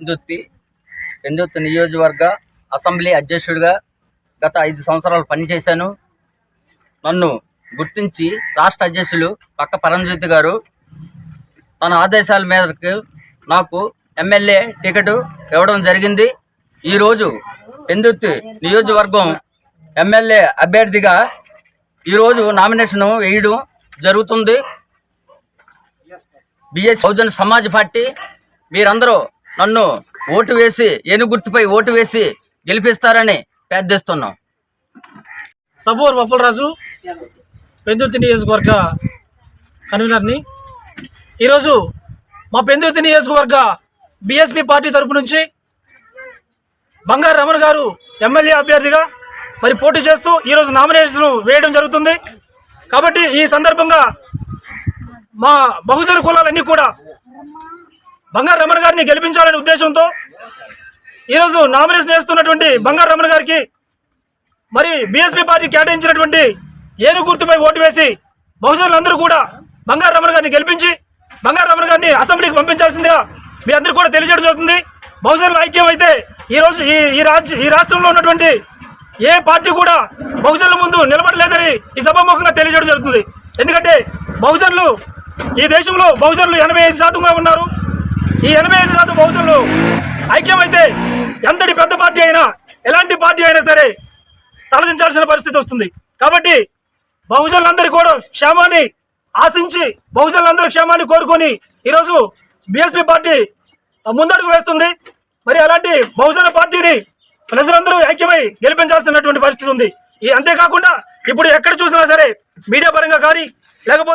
హిందుత్తి పెందుర్తి నియోజకవర్గ అసెంబ్లీ అధ్యక్షుడిగా గత ఐదు సంవత్సరాలు పనిచేశాను. నన్ను గుర్తించి రాష్ట్ర అధ్యక్షులు పక్క పరంజ్యోతి గారు తన ఆదేశాల మేరకు నాకు ఎమ్మెల్యే టికెట్ ఇవ్వడం జరిగింది. ఈరోజు పెందుర్తి నియోజకవర్గం ఎమ్మెల్యే అభ్యర్థిగా ఈరోజు నామినేషన్ వేయడం జరుగుతుంది. బిఎస్ బహుజన సమాజ్ పార్టీ మీరందరూ నన్ను ఓటు వేసి ఏనుగుర్తుపై ఓటు వేసి గెలిపిస్తారని ప్రార్థిస్తున్నాం. సబూర్ వప్పులరాజు పెందుర్తి నియోజకవర్గ కన్వీనర్ని. ఈరోజు మా పెందుర్తి నియోజకవర్గ బీఎస్పీ పార్టీ తరపు నుంచి బంగారు రమణ గారు ఎమ్మెల్యే అభ్యర్థిగా మరి పోటీ చేస్తూ ఈరోజు నామినేషన్ వేయడం జరుగుతుంది. కాబట్టి ఈ సందర్భంగా మా బహుజన కులాలన్నీ కూడా బంగారు రమణ గారిని గెలిపించాలనే ఉద్దేశంతో ఈరోజు నామినేషన్ వేస్తున్నటువంటి బంగారు రమణ గారికి మరి బీఎస్పీ పార్టీ కేటాయించినటువంటి ఏను గుర్తుపై ఓటు వేసి బహుజనులందరూ కూడా బంగారు రమణ గారిని గెలిపించి బంగారు రమణ గారిని అసెంబ్లీకి పంపించాల్సిందిగా మీ అందరూ కూడా తెలియజేయడం జరుగుతుంది. బహుజనుల ఐక్యం అయితే ఈ రోజు ఈ ఈ రాజ్య ఈ రాష్ట్రంలో ఉన్నటువంటి ఏ పార్టీ కూడా బహుజనుల ముందు నిలబడలేదని ఈ సభాముఖంగా తెలియజేయడం జరుగుతుంది. ఎందుకంటే బహుజనులు ఈ దేశంలో బహుజనులు ఎనభై ఐదు శాతంగా ఉన్నారు. ఈ ఎనభై ఐదు శాతం బహుజనులు ఐక్యమైతే ఎంతటి పెద్ద పార్టీ అయినా ఎలాంటి పార్టీ అయినా సరే తలదించాల్సిన పరిస్థితి వస్తుంది. కాబట్టి బహుజనులందరూ కూడా క్షేమాన్ని ఆశించి బహుజనులందరూ క్షేమాన్ని కోరుకొని ఈరోజు బీఎస్పీ పార్టీ ముందడుగు వేస్తుంది. మరి అలాంటి బహుజన పార్టీని ప్రజలందరూ ఐక్యమై గెలిపించాల్సినటువంటి పరిస్థితి ఉంది. ఈ అంతేకాకుండా ఇప్పుడు ఎక్కడ చూసినా సరే మీడియా పరంగా కానీ లేకపోతే